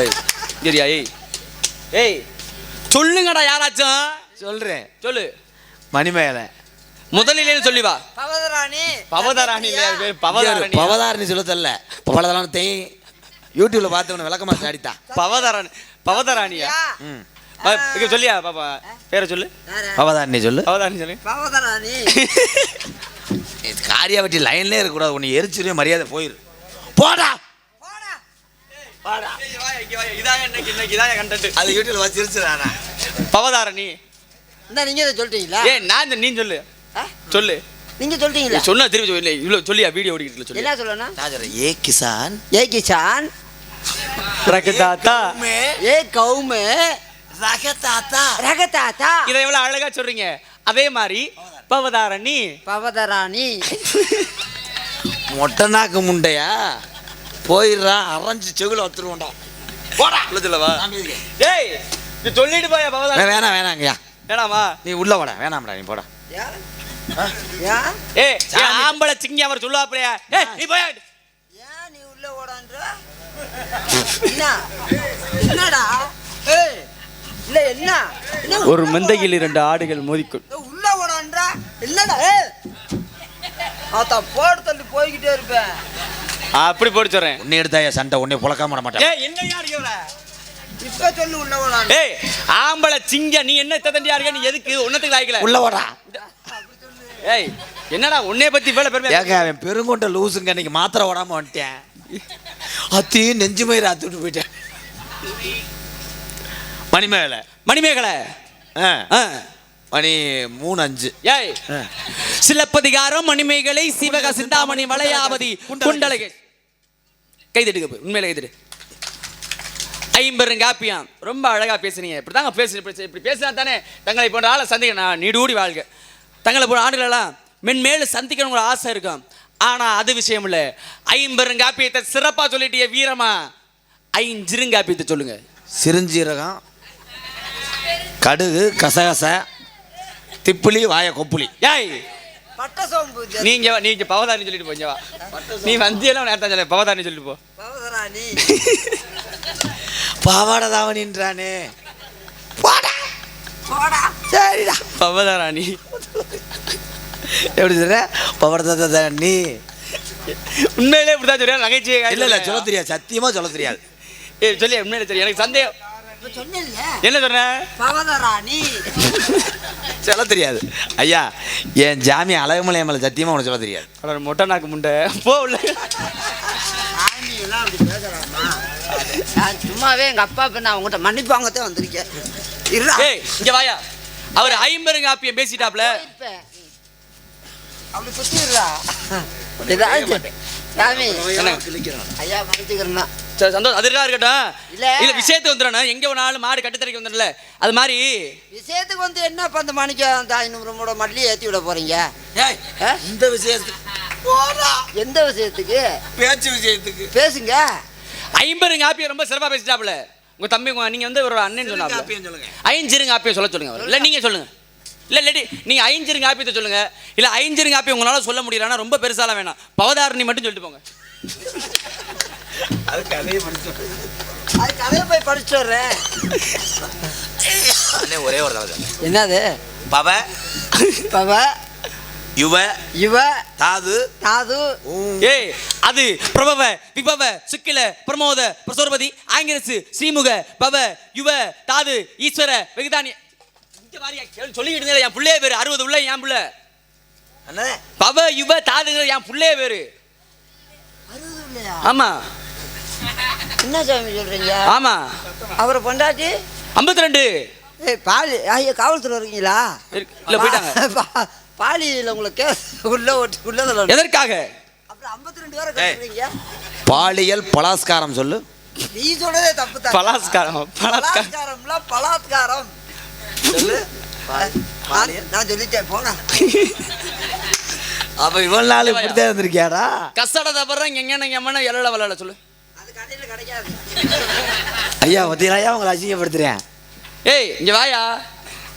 ஏய் சரியா ஏய். ஏய் சொல்லுங்கடா யாராச்சும். சொல்றேன். சொல்லு. மணிமேகலை. முதலிலேன்னு சொல்லி வா. பவதராணி. பவதராணி இல்ல அது பேர் பவதாரணி. பவதாரணி சொல்ல தெரியல. பவளதான தேய் யூடியூப்ல பார்த்தவன விளக்கமா சாடித்தான். பவதாரணி பவதராணியா? ம். சொல்லியா பாப்பா பேரை சொல்லு. பவதாரணி சொல்லு. பவதாரணி சொல்லு. பவதராணி. காரியாவட்டி லைன்லயே இருக்கக்கூடாது. உன்னை எரிச்சிருவே மரியாதை போயிரு. போடா இதான் இன்னைக்கு இன்னைக்கு இதான் கண்டென்ட் அது யூடியூப்ல வச்சு சிரிச்சுறானா பவதாரணி இந்த நீங்க இதை சொல்லிட்டீங்களா ஏய் நான் இந்த- நீ சொல்லு. ஆ? சொல்லு. நீங்க சொல்லிட்டீங்களா சொன்னா திருப்பி சொல்லு. இவ்வளவு சொல்லியா வீடியோ ஓடிக்கிட்டு சொல்லு. என்ன சொல்லணும்? நான் சொல்றேன் ஏ கிசான். ஏ கிஷான் ரகு தாத்தா ஏ கௌமு ரக தாத்தா ரக தாத்தா இதை எவ்வளவு அழகா சொல்றீங்க. அதே மாதிரி பவதாரணி. பவதராணி. மொட்டை நாக்கு முண்டையா? போயிடுறா அரைஞ்சு செகுல வத்துருவோண்டா போடா. உள்ள சொல்லவா ஏய் இது சொல்லிட்டு போயா பவதாரணி வேணாம் வேணாங்கய்யா வேணாமா நீ உள்ள வாடா வேணாம்டா நீ போடா. ஏய், ஆம்பளை சிங்கி அவர் சொல்லுவாப்லையா ஏய் நீ போயா ஏன் நீ உள்ள ஓடான்ற? என்ன? என்னடா? ஏய் இல்ல என்ன? என்ன ஒரு மந்தையில் இரண்டு ஆடுகள் மோதிக்கொள்? உள்ள ஓடான்ற? என்னடா ஏய்? ஆத்தா போடு தள்ளி போய்கிட்டே இருப்பேன். அப்படி போட்டு சொல்றேன். உன்னை எடுத்தாயா சண்டை உன்னை புழக்காம விட மாட்டேன். ஏய் என்ன யார் இவர இப்ப சொல்லு உள்ள ஓடான்ற ஏய் ஆம்பளை சிங்க நீ என்ன தண்டியா இருக்க? நீ எதுக்கு? ஒன்னத்துக்கு லாய்க்கல. உள்ள வாடா. ஏய் என்னடா உன்னைய பத்தி இவ்வளவு பெருமை ஏங்க அவன் பெருங்கொண்ட லூசுங்க இன்னைக்கு மாத்திரை ஓடாம வந்துட்டேன். அத்தி நெஞ்சு மயிறு அத்துட்டு போயிட்டேன். மணிமேகலை. மணிமேகலை. ஆ. ஆ. மணி மூணு அஞ்சு. ஏய் ஆ. சிலப்பதிகாரம் மணிமேகலை சிவக சிந்தாமணி வளையாபதி குண்டலகை. கைதட்டுங்க போய், உண்மையில கைதட்டு. ஐம்பெருங்காப்பியம் ரொம்ப அழகா பேசுனீங்க. இப்படி தாங்க பேசு இப்படி இப்படி பேசினா தானே தங்களை போன்ற ஆளை சந்திக்க நான் நீடூடி வாழ்க. தங்களை போன்ற ஆண்டுகளெல்லாம் மென்மேலும் சந்திக்கணும் ஒரு ஆசை இருக்கும். ஆனா அது விஷயம் இல்ல. ஐம்பெருங்காப்பியத்தை சிறப்பா சொல்லிட்டிய வீரமா. ஐஞ்சிருங்காப்பியத்தை சொல்லுங்க. சிறுஞ்சீரகம் கடுகு கசகச திப்புளி வாய கொப்புளி ஏய்! பட்ட சோம்பு நீங்க வா, நீங்க பவதாரணி சொல்லிட்டு போங்க வா. நீ வந்தியெல்லாம் நேரத்தா சொல்ல பவதாரணி சொல்லிட்டு போ. பவதராணி. பாவாடை தாவணின்றானே போடா. போடா. சரிடா. பவதாராணி. எப்படி சொல்ற? நீ உண்மையிலே இப்படிதான் சொல்றியா? நகைச்சுவை இல்ல இல்ல சொல்ல தெரியாது. சத்தியமா சொல்ல தெரியாது. ஏய் சொல்லி உண்மையிலே தெரியும் எனக்கு சந்தேகம். என்ன சொல்ற பவதராணி. சொல்ல தெரியாது. ஐயா என் ஜாமி அழகுமலை மேல சத்தியமா உனக்கு சொல்ல தெரியாது? அட மொட்டை நாக்கு முண்டை. போ உள்ள. சாமி எல்லாம் அப்படி பேசலாமா நான் சும்மாவே எங்க அப்பா இப்ப நான் மன்னிப்பு வாங்கத்தான் வந்திருக்கேன். இருடா. ஏய் இங்க வாயா. அவர் ஐம்பெருங்காப்பியம் பேசிட்டாப்ல. அப்படி குத்திடுறா. சாமி ஐயா மன்னிச்சுக்கிறேன்னா சரி சந்தோஷம் அதுதான் இருக்கட்டும்? இல்ல. இல்ல விஷயத்துக்கு வந்துடணும் எங்க வேணாலும் மாடு கட்டுத்தரைக்கு வந்துடல அது மாதிரி விஷயத்துக்கு வந்து என்ன இப்ப அந்த மாணிக்கம் அந்த ஐநூறு மூட மல்லி ஏத்தி விட போறீங்க? இந்த விஷயத்துக்கு. எந்த விஷயத்துக்கு? பேச்சு விஷயத்துக்கு. பேசுங்க. ஐம்பெருங்காப்பியம் ரொம்ப சிறப்பா பேசிட்டாப்ல உங்க தம்பி நீங்க வந்து ஒரு அண்ணன் சொன்னாப்ல சிறுங்காப்பியம் சொல்லுங்க. ஐஞ்சிருங்காப்பியம் சொல்ல சொல்லுங்க. இல்ல நீங்க சொல்லுங்க. இல்ல இல்லாட்டி நீங்க ஐஞ்சிருங்காப்பியத்தை சொல்லுங்க. இல்ல ஐஞ்சிருங்காப்பியம் உங்களால சொல்ல முடியலன்னா ரொம்ப பெருசாலாம் வேணாம். பவதாரணி மட்டும் சொல்லிட்டு போங்க. அது கதையை படிச்சு அது கதையை போய் படிச்சுட்டு வர்றேன். அண்ணே ஒரே ஒரு தடவை. என்னது? பவ பவ யுவ இவ தாது. தாது. ஏய் அது பிரபவ விபவ சுக்கில பிரமோத பிரசோர்பதி ஆங்கிரசு ஸ்ரீமுக பவ யுவ தாது ஈஸ்வர வெகுதானி இங்க வாரியா கேளு சொல்லிக்கிட்டு இருந்தேன் என் பிள்ளைய பேரு அறுபது உள்ள என் புள்ள. அண்ணே. பவ யுவ தாதுங்கிற என் பிள்ளைய பேரு ஆமா. என்ன சாமி சொல்றீங்க ஆமா. அவரை பொண்டாட்டி? ஐம்பத்தி ரெண்டு ஏய் பாலி ஐயா காவல்துறை இருக்கீங்களா இல்ல போயிட்டாங்க. பா- பாலியில் உங்களை கே உள்ள ஓட்டி உள்ள தள்ளணும். எதற்காக? அப்புறம் ஐம்பத்தி ரெண்டு பேரை கட்டுறீங்க. பாலியல் பலாஸ்காரம் சொல்லு. நீ சொல்றதே தப்பு தான் பலாத்காரம். பலாத்காரம்ல பலாத்காரம். சொல்லு. நான் நான் சொல்லிட்டேன் போனா அப்ப இவ்வளவு நாள் இப்படித்தான் இருந்திருக்கியாடா? கசட தப்பறேன் எங்கன எம்மன எல்லல வல்லல சொல்லு. ஐயா ஒத்திராயா உங்களை அசிங்கப்படுத்துறேன். ஏய் இங்க வாயா.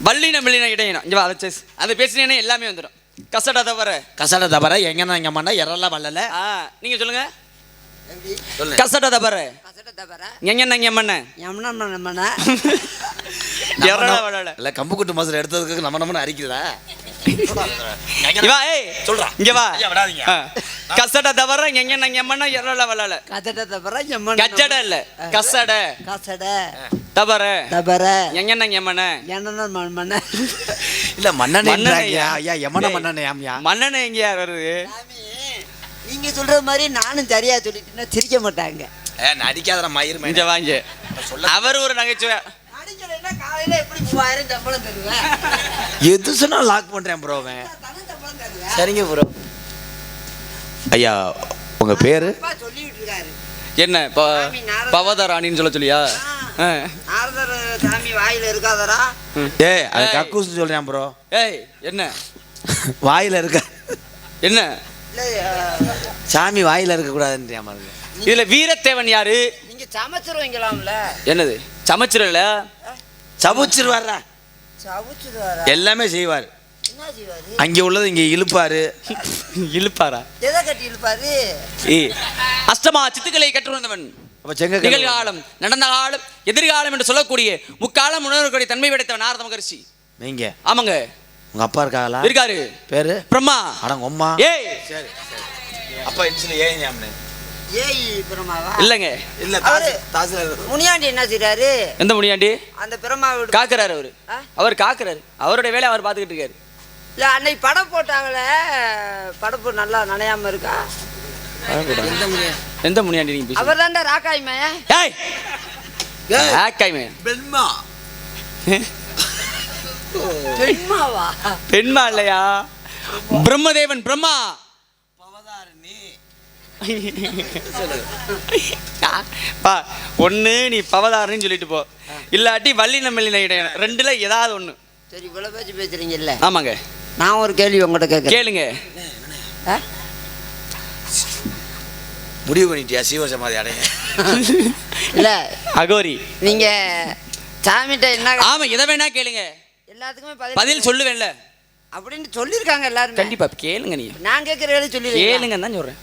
வள்ளின மில்லின இடையினம் இங்க வா அதை பேசு அதை பேசினேனே எல்லாமே வந்துடும் கசட தவிர கசட தவிர எங்கன்னா இங்க மண்ணா எறல வல்லல. ஆ நீங்க சொல்லுங்க. கசட வளல இல்ல கம்பு குட்டு மாசம் எடுத்ததுக்கு நம்ம நம்ம அரிக்குதா இவா ஏய் சொல்றா. இங்க வா. ஐயா, விடாதீங்க. ஆ. கசட தவிர எங்கண்ண எம்மண்ண எரள வளல கசட தவிர எம்மன கச்சட இல்ல. கசட. கசட. தவிர. தவிர. எங்கண்ண எம்மண்ண என்ன மன இல்ல மன்னனே மன்னனையா? ஐயா எமன ஏய். மன்னனே ஆமியா? மண்ணெண்ண எங்கயா வருது? நீங்க சொல்ற மாதிரி நானும் சரியா சொல்லிட்டேன்னா சிரிக்க மாட்டாங்க. ஏ நடிக்காத மயிர் இங்க வாங்க. அவர் ஒரு நகைச்சுவை. எது சொன்னா லாக் பண்றேன் ப்ரோ சரிங்க ப்ரோ ஐயா உங்க பேரு? என்ன பவதராணின்னு சொல்ல சொல்லியா? சாமி வாயில இருக்காதரா ஏய் அது. கக்கூஸ் சொல்றேன் ப்ரோ ஏய் என்ன? வாயில இருக்க. என்ன? சாமி வாயில இருக்க இதுல வீரத்தேவன் யாரு? நீங்க சமைச்சிருவீங்களாம்ல. என்னது? சமைச்சிடல சபுச்சிருவாரா சமைச்சிருவாரா எல்லாமே செய்வார். என்ன செய்வாரு? அங்க உள்ளது இங்க இழுப்பாரு. இழுப்பாரா? எதை கட்டி அஷ்டமா சித்துக்களை கற்றுணர்ந்தவன். அப்ப செங்க நிகழ்காலம் நடந்த காலம் எதிர்காலம் என்று சொல்லக்கூடிய முக்காலம் உணர்வுக்கூடிய தன்மை படைத்தவன் நாரத மகரிஷி நீங்க. ஆமாங்க. உங்க அப்பா இருக்காங்களா இருக்காரு. பேரு? பிரம்மா. அடங்க உம்மா ஏய். சரி அப்பா இன்சுல ஏன் ஞாபகம் ஏய் பிரமாவா இல்லங்க. இல்ல அவரு- தாசில் முனியாண்டி என்ன செய்றாரு? எந்த முனியாண்டி? அந்த பிரமா வீடு காக்குறாரு அவரு. ஆ? அவர் காக்குறாரு. அவருடைய வேலையை அவர் பார்த்துக்கிட்டு இருக்காரு. இல்ல அன்னைக்கு படம் போட்டாங்களே படப்பு நல்லா நனையாம இருக்கா? எந்த முனியாண்டி நீங்க? அவர் தாண்டா ராக்காய்மே ஏய்! ஆக்காய்மே பெண்மா. பெண்மாவா? பெண்மா இல்லையா? பிரம்மதேவன் பிரம்மா. பா ஒன்று நீ பவதாரன்னு சொல்லிட்டு போ. இல்லாட்டி வள்ளி இடையன் ரெண்டுல ஏதாவது ஒன்று சரி இவ்வளவு பேச்சு பேசுறீங்கல்ல. ஆமாங்க. நான் ஒரு கேள்வி உங்கள்கிட்ட கேட்கறேன் கேளுங்க? முடிவு பண்ணிட்டியா சீவ சமாதி அடைய? இல்ல. அகோரி. நீங்க சாமிகிட்ட என்ன ஆமா எதை வேணா கேளுங்க. எல்லாத்துக்குமே பதில் சொல்லுவேன்ல. அப்படின்னு சொல்லியிருக்காங்க எல்லாருமே. கண்டிப்பா கேளுங்க நீ நான் கேட்குற கேள்வி சொல்லியிருக்கேன் கேளுங்கன்னு தான் சொல்றேன்.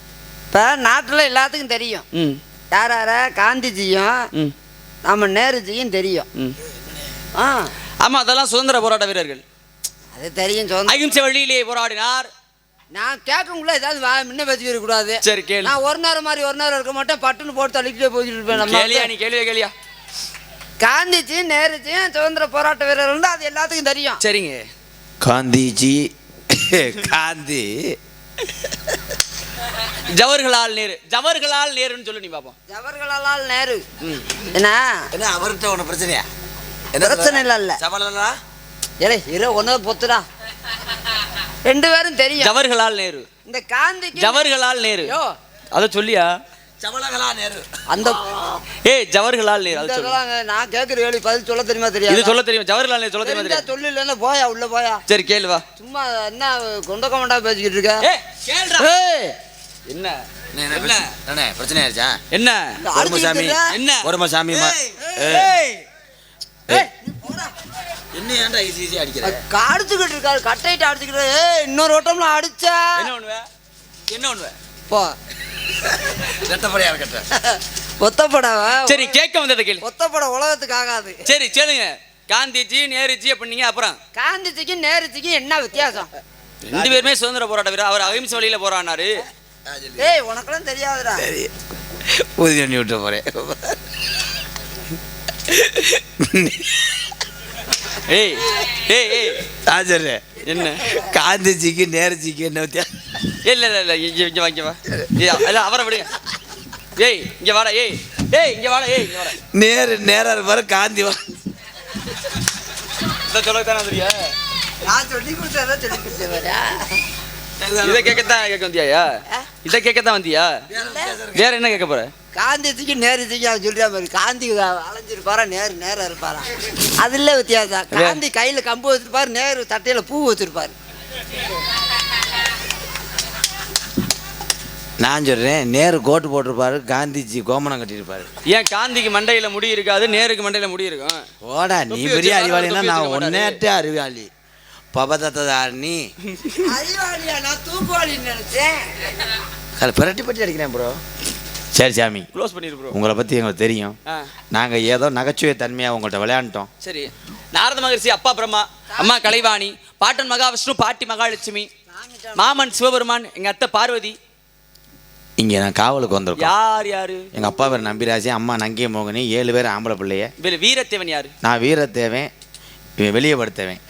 இப்போ நாட்டில் எல்லாத்துக்கும் தெரியும். ம். யார் யார காந்திஜியும் ம். நம்ம நேருஜியும் தெரியும். ம். ஆ. ஆமா அதெல்லாம் சுதந்திர போராட்ட வீரர்கள். அது தெரியும் அகிம்சை வழியிலே போராடினார். நான் கேட்கக்குள்ள ஏதாவது வா முன்ன பேசிக்கிற கூடாது சரி கேளு. நான் ஒரு நேரம் மாதிரி ஒரு நேரம் இருக்க மாட்டேன். பட்டுன்னு போட்டு தள்ளிக்கிட்டே போயிட்டு இருப்பேன் நம்ம கேளியா நீ கேள்வியா கேளியா. காந்திஜி நேருஜியும் சுதந்திர போராட்ட வீரர்கள் அது எல்லாத்துக்கும் தெரியும். சரிங்க. காந்திஜி காந்தி. ஜவஹர்லால் நேரு. ஜவஹர்லால் நேருன்னு சொல்லு நீ பாப்போம். ஜவஹர்லால் நேரு. என்ன? என்ன அவர்கிட்ட ஒன்று பிரச்சனையா? பிரச்சனை இல்லை இல்ல. சபலா ஏலே இரு ஒன்று பொத்துடா. ரெண்டு பேரும் தெரியும். ஜவஹர்லால் நேரு. இந்த காந்திக்கு ஜவஹர்லால் நேரு. யோ. அத சொல்லியா? சபலகலா நேரு. அந்த ஏய் ஜவஹர்லால் நேரு அது இந்த சொல்லு. இதெல்லாம் நான் கேட்குற கேள்வி பதில் சொல்ல தெரியுமா தெரியாது? இது சொல்ல தெரியும். ஜவஹர்லால் நேரு சொல்ல தெரியுமா தெரியாது? சொல்லு இல்லைன்னா போயா உள்ள போயா. சரி கேளு வா. சும்மா என்ன கொண்ட கமெண்டா பேசிக்கிட்டு இருக்க? ஏய் கேளுடா. ஏய், என்ன? என்ன என்ன பிரச்சனை ஆயிருச்சா என்ன? அடிச்சுக்கிட்டு என்ன? போடா. என்ன ஏன்டா ஈஸி ஈஸி அடிக்கிற? க- அடிச்சுக்கிட்டு இருக்காரு கட்டையிட்டு அடிச்சுக்கிட்டு ஏய் இன்னொரு ஓட்டம்ல அடிச்சா. என்ன பண்ணுவ என்ன பண்ணுவ போ. ரெட்டப்படையா இருக்கட்ட ஒத்தப்படாவ சரி கேட்க வந்ததை கேளு. ஒத்தப்பட உலகத்துக்கு ஆகாது. சரி சொல்லுங்க. காந்திஜி நேருஜி அப்படிங்க அப்புறம். காந்திஜிக்கும் நேருஜிக்கும் என்ன வித்தியாசம்? ரெண்டு பேருமே சுதந்திர போராட்ட வீரர். அவர் அகிம்சை வழியில போராடினாரு. ஏய் உனக்கெல்லாம் தெரியாதுடா. சரி. ஊதி பண்ணி விட்டு போறேன். ஏய் ஏய் ஏய். ஆச்சரிய என்ன? காந்திஜிக்கு நேருஜிக்கு என்ன வித்தியாசம் இல்ல இல்ல இல்ல. இங்க இங்க வா இங்க வா. ஏய், இல்ல அவரை விடுங்க ஏய் இங்க வாடா ஏய். ஏய் இங்க வாடா ஏய் இங்க வாடா. நேரு நேரா இருப்பாரு காந்தி வா இத சொல்ல தானே தெரியா நான் சொல்லி கொடுத்தா சொல்லி கொடுத்தேன் இத கேட்கத்தான் கேட்க வந்தியா இத கேட்கத்தான் வந்தியா? வேற என்ன கேட்க போற? காந்திஜிக்கு நேருஜிக்கு அவன் சொல்ற மாதிரி காந்தி அலைஞ்சிருப்பாரா? நேரு நேரா இருப்பாரா? அதுல வித்தியாசம். காந்தி கையில கம்பு வச்சிருப்பாரு நேரு தட்டையில பூ வச்சிருப்பாரு. நான் சொல்றேன் நேரு கோட்டு போட்டிருப்பாரு காந்திஜி கோமணம் கட்டியிருப்பாரு. ஏன் காந்திக்கு மண்டையில முடி இருக்காது நேருக்கு மண்டையில முடி இருக்கும்? ஓடா நீ பெரிய அறிவாளினா நான் ஒன்னேட்டே அறிவாளி. பபதத்தாரணி நான் தூக்குவாளின்னு நினைச்சேன். பிரட்டி பட்டி அடிக்கிறேன் ப்ரோ சரி சாமி. க்ளோஸ் பண்ணிரு ப்ரோ உங்களை பற்றி எங்களுக்கு தெரியும். நாங்கள் ஏதோ நகைச்சுவை தன்மையாக உங்கள்கிட்ட விளையாண்டுட்டோம். சரி. நாரத மகரிஷி அப்பா பிரம்மா அம்மா கலைவாணி பாட்டன் மகாவிஷ்ணு பாட்டி மகாலட்சுமி மாமன் சிவபெருமான் எங்க அத்தை பார்வதி. இங்கே நான் காவலுக்கு வந்திருக்கோம். யார் யாரு? எங்கள் அப்பா பேர் நம்பிராஜி அம்மா நங்கிய மோகினி ஏழு பேர் ஆம்பளை பிள்ளைய. வீரத்தேவன் யாரு? நான் வீரத்தேவன் வெளியே படுத்தவன்.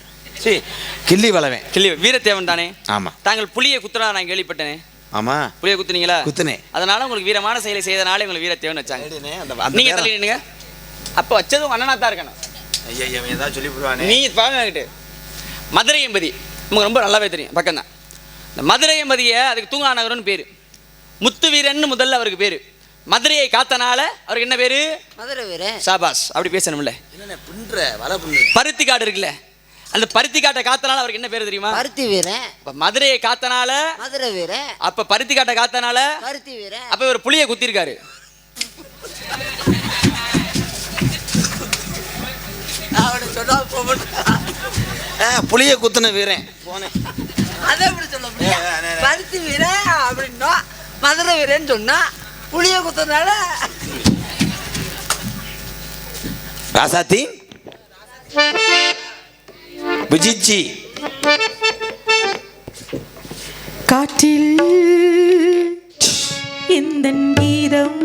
சரி கிள்ளி வளவன். கிளி வீரத்தேவன் தானே? ஆமாம் தாங்கள் புலியை குத்துனா நான் கேள்விப்பட்டேனே? ஆமாம் புலியை குத்துனீங்களா? குத்துனே அதனால உங்களுக்கு வீரமான செயலை செய்தனால உங்களுக்கு வீரத்தேவன் வச்சாங்க. நீங்க தள்ளி நின்னுங்க அப்போ வச்சது உங்க அண்ணனா தான் இருக்கணும். ஐயா இவன் ஏதாவது சொல்லி போடுவானே நீ பாருங்கிட்டு மதுரை எம்பதி. நமக்கு ரொம்ப நல்லாவே தெரியும் பக்கம் தான் இந்த மதுரை எம்பதியை அதுக்கு தூங்கா நகரம்னு பேர். முத்து வீரன் முதல்ல அவருக்கு பேர். மதுரையை காத்தனால அவருக்கு என்ன பேரு? மதுரை வீரன். சாபாஸ் அப்படி பேசணும்ல. பின்ற பருத்தி காடு இருக்குல்ல. அந்த பருத்தி காட்டை காத்தனால அவருக்கு என்ன பேர் தெரியுமா? பருத்தி வீரன். அப்ப மதுரையை காத்தனால மதுரை வீரன். அப்ப பருத்தி காட்டை காத்தனால பருத்தி வீரன். அப்ப இவர் புளியை குத்திருக்காரு. புளிய குத்துன வீரன். போனேன் அதை எப்படி சொல்ல முடியும்? பருத்தி வீரன் அப்படின்னா மதுரை வீரன் சொன்னா புளிய குத்துறதுனால. ராசாத்தி? விஜிச்சி காற்றில் இந்த கீதம்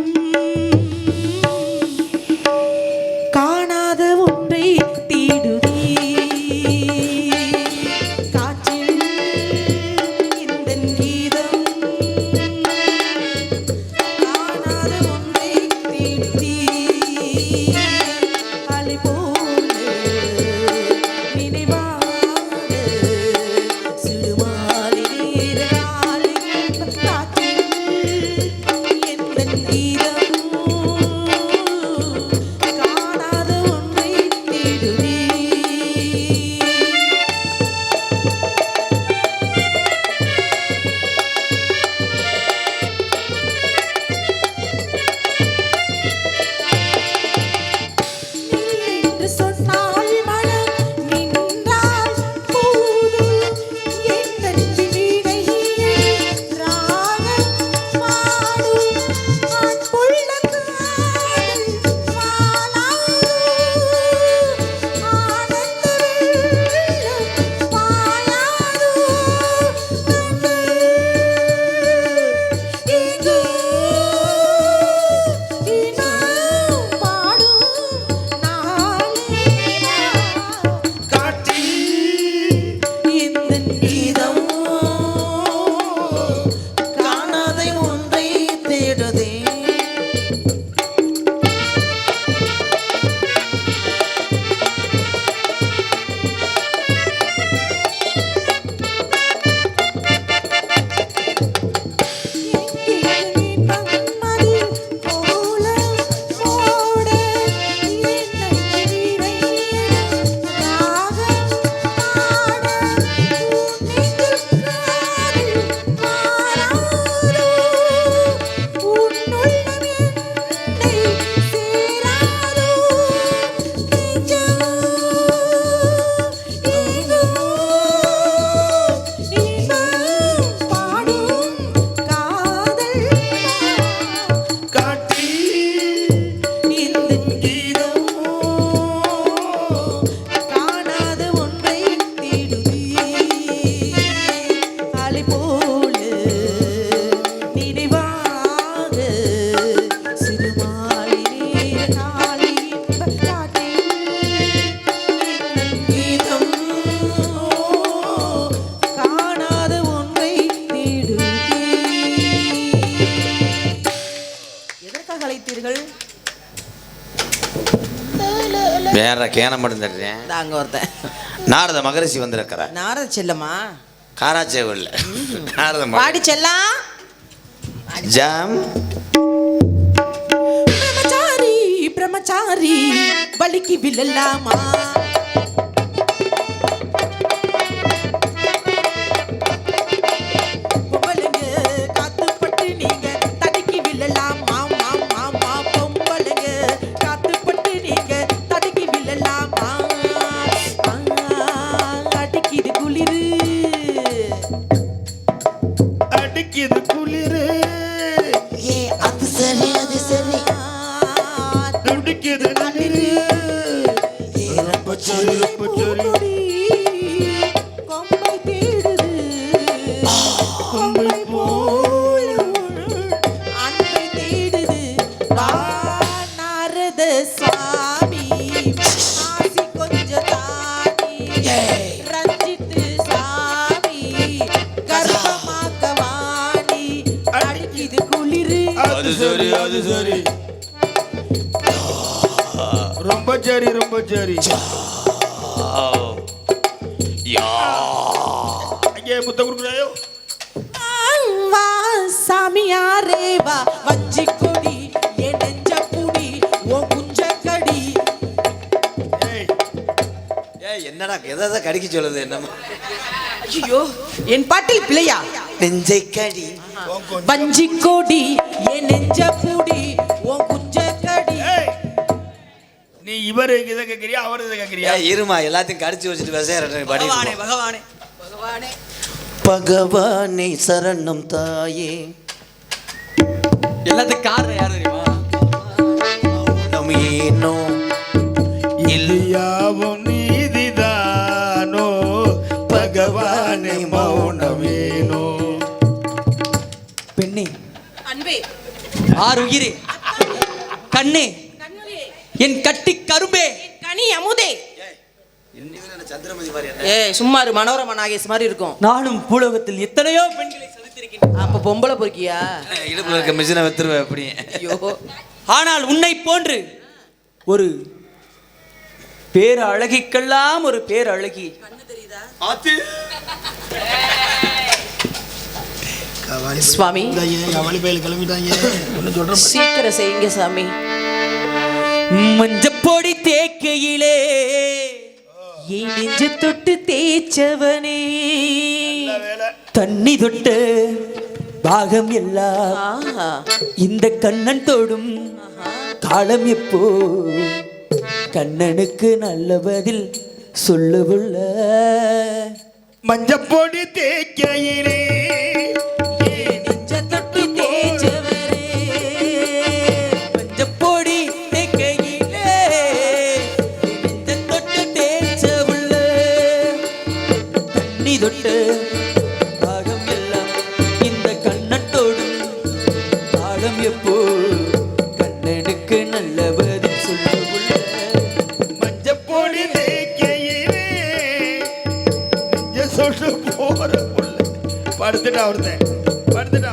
வேற கேனம் மட்டும் தட்டுறேன் அங்க ஒருத்தன். நாரத மகரிஷி வந்திருக்கிறார். நாரத செல்லம்மா காராச்சேவல் நாரத. பாடி செல்லாம் ஜாம். பிரம்மச்சாரி பிரம்மச்சாரி வலிக்கு விழலாமா துடிக்குது நடிரு பச்சரி பச்சரி கொம்பை தேடுது. கொம்பை போல் சரி ரொம்ப சரி அங்கே முத்த கொடுக்குறாயோ வா சாமியாரே வா வஞ்சி கொடி என் நெஞ்ச புடி ஓ குஞ்ச கடி. ஏய். என்னடா எதை கடிக்க சொல்லுது என்னமா. ஐயோ என் பாட்டில் பிள்ளையா? நெஞ்சை கடி. வஞ்சி கொடி என் நெஞ்ச புடி இவர் இதை கேட்குறியா அவர் இதை கேட்குறியா ஏய் இருமா எல்லாத்தையும் கடிச்சு வச்சுட்டு விசையறேன் பகவானே படி பகவானே. பகவானே சரணம் தாயே. எல்லாத்துக்கும் காரணம் யாரு தெரியுமா? ஏனோ? இல்லையாவும் நீதிதானோ? பகவானே மௌனமேனோ பெண்ணே. அன்பே. ஆறு உயிரே. கண்ணே. என் கட்டி கரும்பே. கனி அமுதே. சந்திரமதி மாதிரி ஏய் சும்மா இரு மனோரமா நாகேஷ் மாதிரி இருக்கும். நானும் பூலோகத்தில் எத்தனையோ பெண்களை சந்தித்திருக்கின்றேன் அப்ப பொம்பளை பொறுக்கியா? இடுப்புல இருக்க மிஷினை வித்துருவேன் எப்படி? ஐயோ. ஆனால் உன்னை போன்று ஒரு பேர் அழகிக்கெல்லாம் ஒரு பேர் அழகி சுவாமி. சீக்கிரம் செய்யுங்க சாமி. மஞ்சப்பொடி தேக்கையிலே. என் நெஞ்சு தொட்டு தேய்ச்சவனே. தண்ணி தொட்ட பாகம் எல்லாம் இந்த கண்ணன் தோடும் காலம் எப்போ? கண்ணனுக்கு நல்ல பதில் சொல்லுவுள்ள. மஞ்சப்பொடி தேக்கையிலே படுத்துட்டா ஒருத்தன். படுத்துட்டா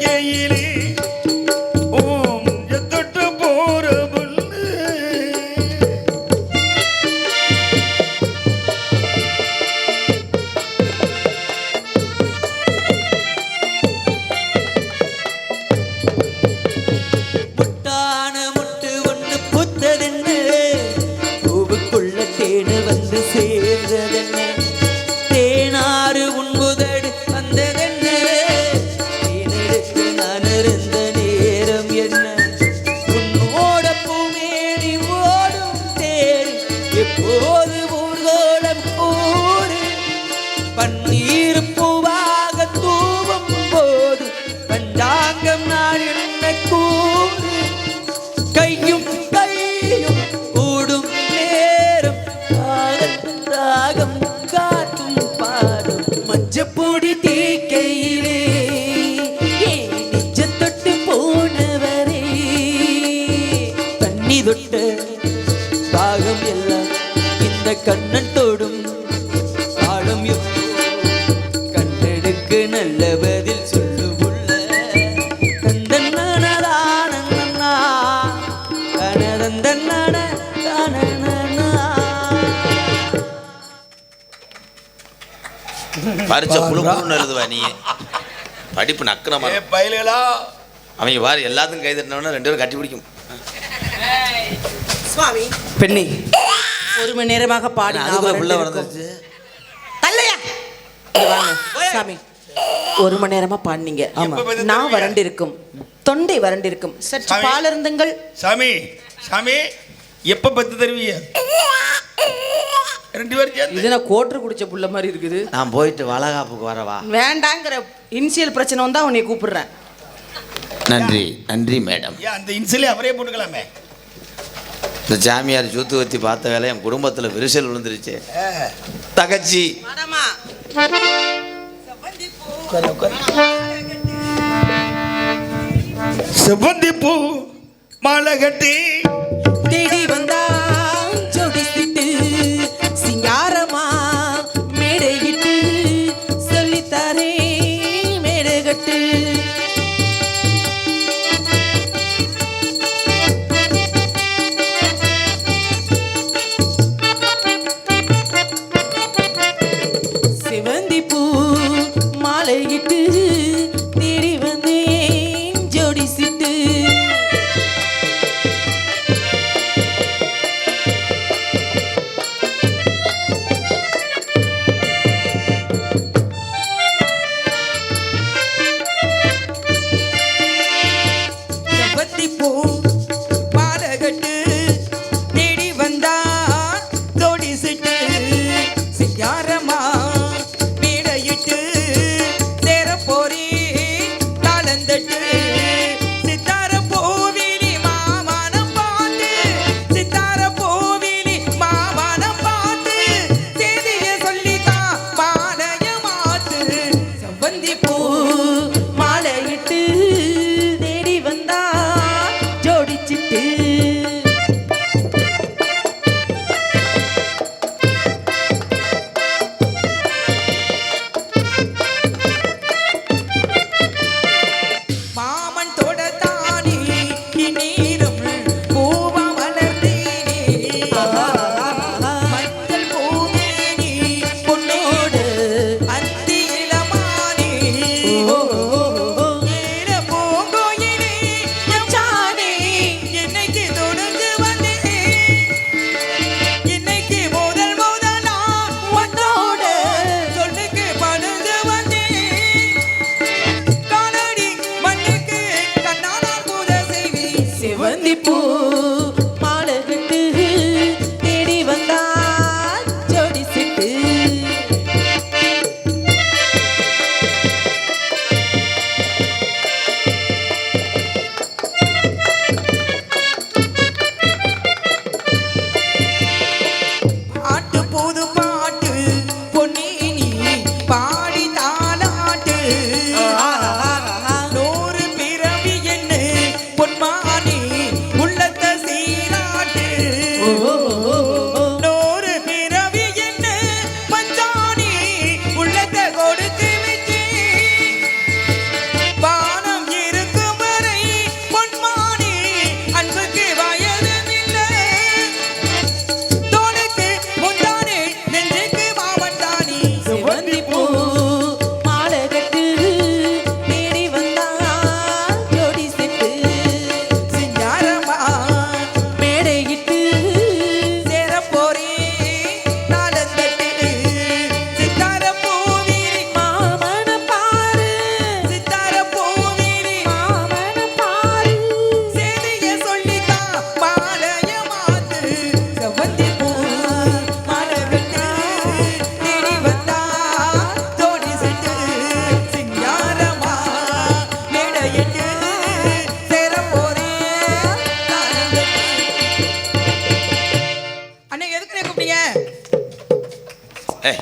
தேக்கையிலே நக்கணமா ஏ பயலுகளா? அவங்க பாரு எல்லாத்துக்கும் கை தட்டினவன ரெண்டு பேரும் கட்டி பிடிக்கும். சுவாமி. பெண்ணி. ஒரு மணி நேரமாக பாடி அதுக்குள்ள இங்க வாங்க. சாமி. ஒரு மணி நேரமா பாடினீங்க. வந்து நான் தருவீங்க? வறண்டு இருக்கும் தொண்டை வறண்டு இருக்கும் சற்று சாமி. பால் இருந்துங்கள் சாமி. சாமி எப்ப பத்து தருவீங்க ரெண்டு பேரும் சேர்ந்து. இது நான் கோட்டர் குடிச்ச புள்ள மாதிரி இருக்குது. நான் போயிட்டு வளகாப்புக்கு வரவா? வேண்டாங்கிற இனிஷியல் பிரச்சனை வந்தா உன்னை கூப்பிடுறேன். நன்றி நன்றி மேடம். ஏன் அந்த இன்சிலே அவரே போட்டுக்கலாமே. இந்த ஜாமியார் ஜூத்து வத்தி பார்த்த வேலை என் குடும்பத்தில் விரிசல் விழுந்துருச்சு. தகச்சி. செவ்வந்தி பூ மாலை கட்டி.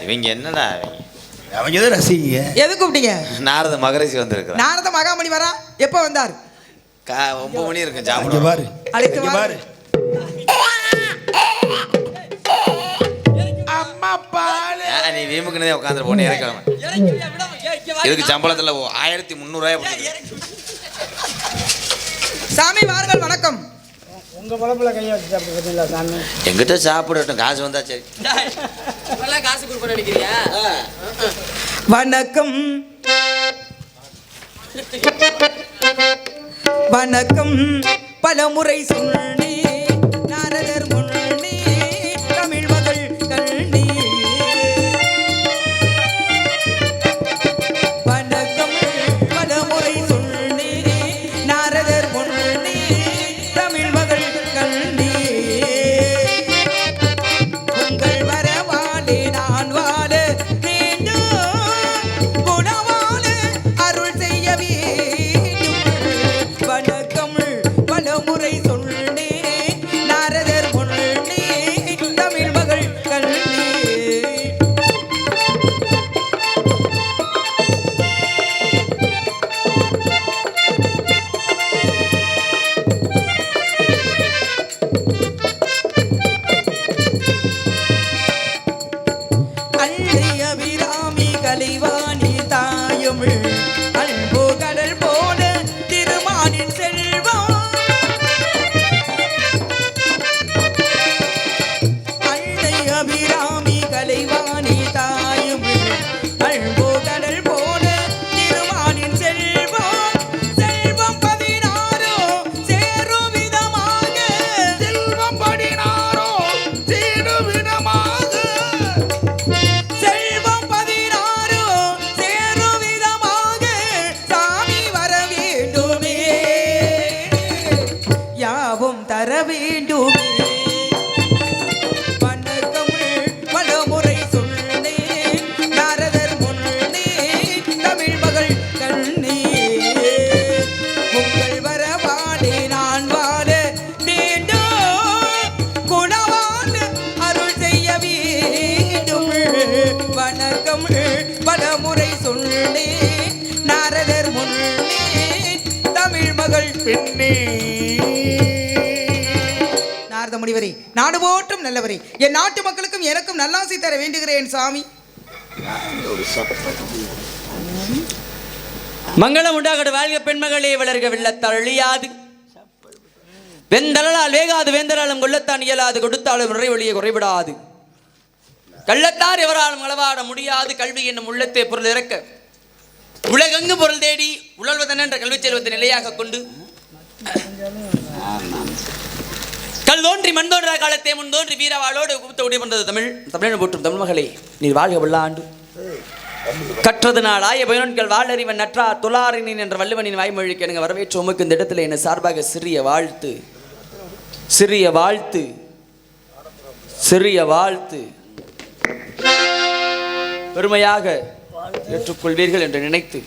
இவங்க என்னடா இவங்க? அவங்க எதுவும் ரசிங்க எது கூப்பிட்டீங்க? நாரத மகரிஷி வந்திருக்கிறான் நாரத மகாமணி வரா? எப்போ வந்தார்? கா ஒன்பது மணி இருக்கும் சாப்பிடுவோம். பாரு. அழைத்து. பாரு. அம்மா ஏன் நீ வீமுக்குனதே உட்காந்துரு போனே இறக்கலாம் இதுக்கு சம்பளத்தில் ஆயிரத்தி முந்நூறுவாய் சாமி வாருங்கள் வணக்கம். உங்க குழம்புல கையை வச்சு சாப்பிட்டு பார்த்தீங்களா சாமி? எங்கிட்ட சாப்பிடட்டும் காசு வந்தா சரி. காசு கொடுப்ப நினைக்கிறியா? வணக்கம். வணக்கம். பலமுறை சொன்னே நாரதர் முன்னே முறை சொல்லி நாரதர் முன்னே தமிழ் மகள் பெண்ணே. நாரத முடிவரை நாடு போற்றும் நல்லவரை என் நாட்டு மக்களுக்கும் எனக்கும் நல்லாசை தர வேண்டுகிறேன் சாமி. மங்களம் உண்டாகடு வாழ்க பெண்மகளே வளர்க வெள்ளத்தால் அழியாது வெந்தலால் வேகாது வேந்தலாலும் கொள்ளத்தான் இயலாது கொடுத்தாலும் நிறைவழியை குறைவிடாது. கள்ளத்தார் எவராலும் அளவாட முடியாது கல்வி என்னும் உள்ளத்தை பொருள் இறக்க. உலகங்கு பொருள் தேடி உழல்வதன் என்ற கல்விச் செல்வத்தை நிலையாக கொண்டு கல் தோன்றி மண் தோன்ற காலத்தே முன் தோன்றி வீரவாளோடு குப்த உடைய வந்தது தமிழ். தமிழன் போற்றும் தமிழ் மகளே நீர் வாழ்க வெள்ளாண்டு கற்றது நாளாய பயனன்கள் வாழறிவன் நற்றா துளாரினின் என்ற வள்ளுவனின் வாய்மொழிக்கு எனக்கு வரவேற்று உமக்கு இந்த இடத்துல என்ன சார்பாக சிறிய வாழ்த்து. சிறிய வாழ்த்து. சிறிய வாழ்த்து. பெருமையாக ஏற்றுக்கொள்வீர்கள் என்று நினைத்து.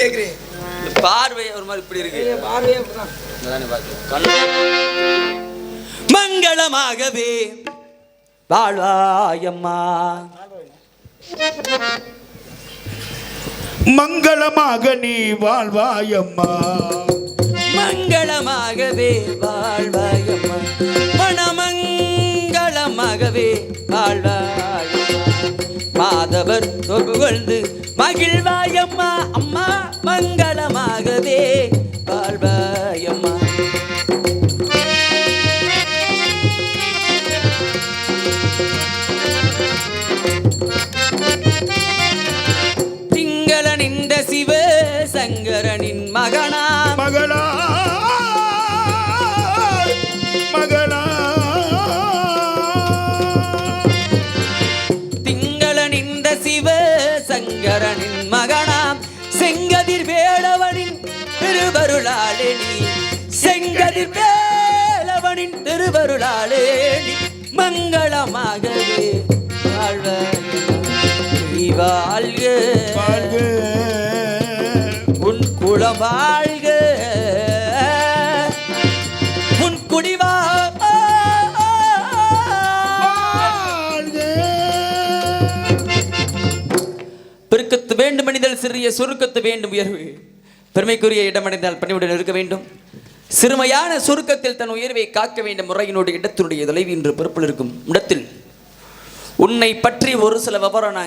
கேட்கிறேன் இந்த பார்வை ஒரு மாதிரி இப்படி இருக்கு. மங்களமாகவே வாழ்வாயம்மா. மங்களமாக நீ வாழ்வாயம்மா. மனமங்களமாகவே வாழ்வாயம்மா. மணமங்களமாகவே வாழ்வாயம்மா. மாதவர் தொகுகொண்டு மகிழ்வாயம்மா. அம்மா மங்களமாகவே வாழ்வாயம்மா. திங்களனின்ற சிவ சங்கர பெரிய சுருக்கத்து வேண்டும். உயர்வு பெருமைக்குரிய இடமடைந்தால் பணிவுடன் இருக்க வேண்டும். சிறுமையான சுருக்கத்தில் தன் உயர்வை காக்க வேண்டும். முறையினோடு இடத்தினுடைய தொலைவு என்று பொறுப்பில் இருக்கும் இடத்தில் உன்னை பற்றி ஒரு சில விவரம் நான்